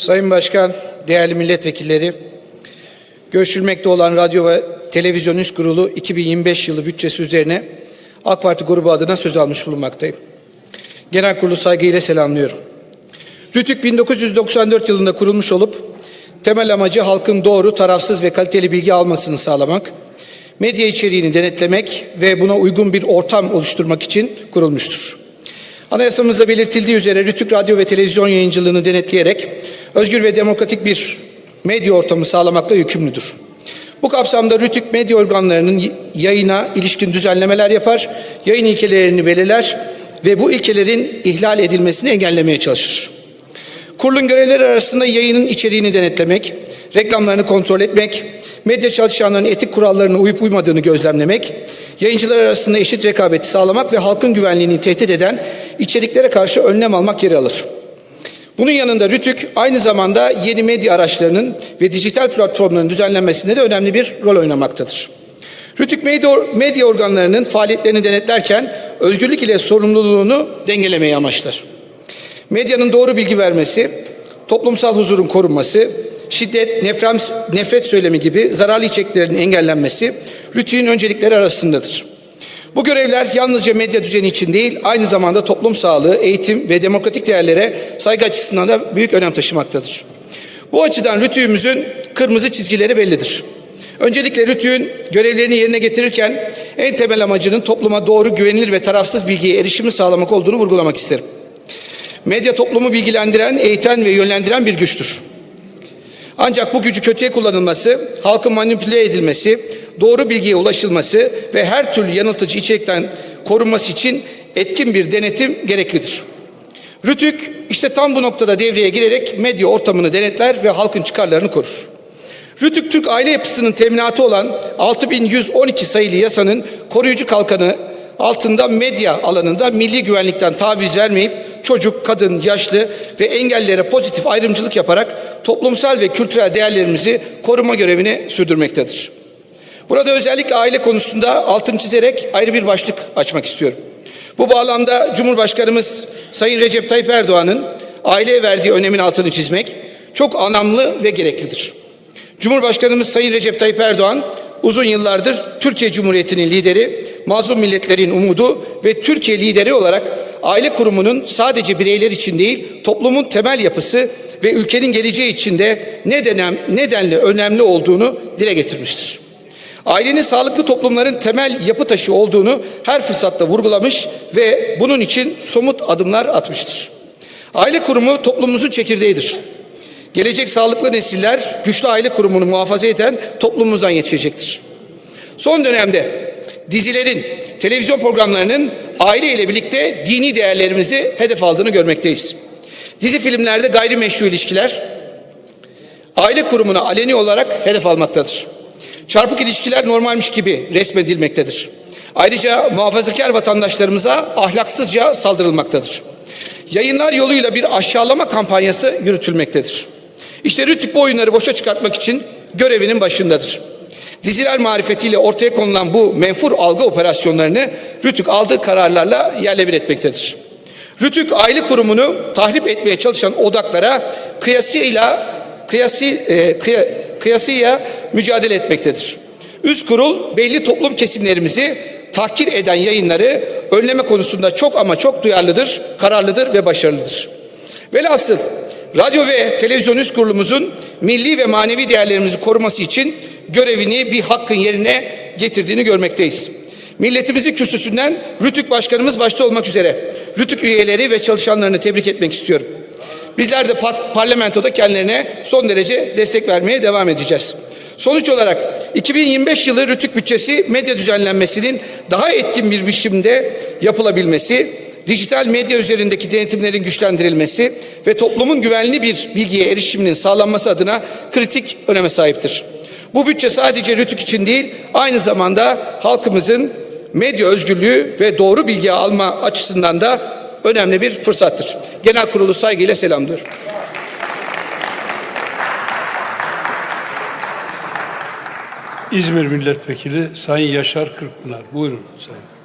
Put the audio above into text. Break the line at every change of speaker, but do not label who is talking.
Sayın Başkan, değerli milletvekilleri, görüşülmekte olan Radyo ve Televizyon Üst Kurulu 2025 yılı bütçesi üzerine AK Parti grubu adına söz almış bulunmaktayım. Genel kurulu saygıyla selamlıyorum. RÜTÜK 1994 yılında kurulmuş olup temel amacı halkın doğru, tarafsız ve kaliteli bilgi almasını sağlamak, medya içeriğini denetlemek ve buna uygun bir ortam oluşturmak için kurulmuştur. Anayasamızda belirtildiği üzere Rütük Radyo ve Televizyon yayıncılığını denetleyerek özgür ve demokratik bir medya ortamı sağlamakla yükümlüdür. Bu kapsamda Rütük medya organlarının yayına ilişkin düzenlemeler yapar, yayın ilkelerini belirler ve bu ilkelerin ihlal edilmesini engellemeye çalışır. Kurulun görevleri arasında yayının içeriğini denetlemek, reklamlarını kontrol etmek, medya çalışanlarının etik kurallarına uyup uymadığını gözlemlemek, yayıncılar arasında eşit rekabeti sağlamak ve halkın güvenliğini tehdit eden içeriklere karşı önlem almak yeri alır. Bunun yanında RÜTÜK aynı zamanda yeni medya araçlarının ve dijital platformların düzenlenmesinde de önemli bir rol oynamaktadır. RÜTÜK medya, organlarının faaliyetlerini denetlerken özgürlük ile sorumluluğunu dengelemeyi amaçlar. Medyanın doğru bilgi vermesi, toplumsal huzurun korunması, şiddet, nefret, nefret söylemi gibi zararlı içeriklerin engellenmesi RÜTÜ'nün öncelikleri arasındadır. Bu görevler yalnızca medya düzeni için değil, aynı zamanda toplum sağlığı, eğitim ve demokratik değerlere saygı açısından da büyük önem taşımaktadır. Bu açıdan RÜTÜ'müzün kırmızı çizgileri bellidir. Öncelikle RÜTÜ'nün görevlerini yerine getirirken en temel amacının topluma doğru, güvenilir ve tarafsız bilgiye erişimi sağlamak olduğunu vurgulamak isterim. Medya toplumu bilgilendiren, eğiten ve yönlendiren bir güçtür. Ancak bu gücü kötüye kullanılması, halkın manipüle edilmesi, doğru bilgiye ulaşılması ve her türlü yanıltıcı içerikten korunması için etkin bir denetim gereklidir. Rütük işte tam bu noktada devreye girerek medya ortamını denetler ve halkın çıkarlarını korur. Rütük Türk aile yapısının teminatı olan 6112 sayılı yasanın koruyucu kalkanı altında medya alanında milli güvenlikten taviz vermeyip çocuk, kadın, yaşlı ve engellilere pozitif ayrımcılık yaparak toplumsal ve kültürel değerlerimizi koruma görevini sürdürmektedir. Burada özellikle aile konusunda altını çizerek ayrı bir başlık açmak istiyorum. Bu bağlamda Cumhurbaşkanımız Sayın Recep Tayyip Erdoğan'ın aileye verdiği önemin altını çizmek çok anlamlı ve gereklidir. Cumhurbaşkanımız Sayın Recep Tayyip Erdoğan uzun yıllardır Türkiye Cumhuriyeti'nin lideri, mazlum milletlerin umudu ve Türkiye lideri olarak aile kurumunun sadece bireyler için değil, toplumun temel yapısı ve ülkenin geleceği için de nedenen, nedenle önemli olduğunu dile getirmiştir. Ailenin sağlıklı toplumların temel yapı taşı olduğunu her fırsatta vurgulamış ve bunun için somut adımlar atmıştır. Aile kurumu toplumumuzun çekirdeğidir. Gelecek sağlıklı nesiller güçlü aile kurumunu muhafaza eden toplumumuzdan yetişecektir. Son dönemde dizilerin, televizyon programlarının aile ile birlikte dini değerlerimizi hedef aldığını görmekteyiz. Dizi filmlerde gayrimeşru ilişkiler aile kurumuna aleni olarak hedef almaktadır. Çarpık ilişkiler normalmiş gibi resmedilmektedir. Ayrıca muhafazakar vatandaşlarımıza ahlaksızca saldırılmaktadır. Yayınlar yoluyla bir aşağılama kampanyası yürütülmektedir. İşte Rütük bu oyunları boşa çıkartmak için görevinin başındadır. Diziler marifetiyle ortaya konulan bu menfur algı operasyonlarını Rütük aldığı kararlarla yerle bir etmektedir. Rütük aile kurumunu tahrip etmeye çalışan odaklara kıyasıyla kıyası, e, kıya, kıyasıya mücadele etmektedir. Üst kurul belli toplum kesimlerimizi tahkir eden yayınları önleme konusunda çok ama çok duyarlıdır, kararlıdır ve başarılıdır. Velhasıl radyo ve televizyon üst kurulumuzun milli ve manevi değerlerimizi koruması için görevini bir hakkın yerine getirdiğini görmekteyiz. Milletimizin kürsüsünden Rütük Başkanımız başta olmak üzere Rütük üyeleri ve çalışanlarını tebrik etmek istiyorum. Bizler de parlamentoda kendilerine son derece destek vermeye devam edeceğiz. Sonuç olarak 2025 yılı Rütük bütçesi medya düzenlenmesinin daha etkin bir biçimde yapılabilmesi, dijital medya üzerindeki denetimlerin güçlendirilmesi ve toplumun güvenli bir bilgiye erişiminin sağlanması adına kritik öneme sahiptir. Bu bütçe sadece Rütük için değil, aynı zamanda halkımızın medya özgürlüğü ve doğru bilgi alma açısından da önemli bir fırsattır. Genel kurulu saygıyla selamlıyorum.
İzmir Milletvekili Sayın Yaşar Kırkpınar. Buyurun Sayın.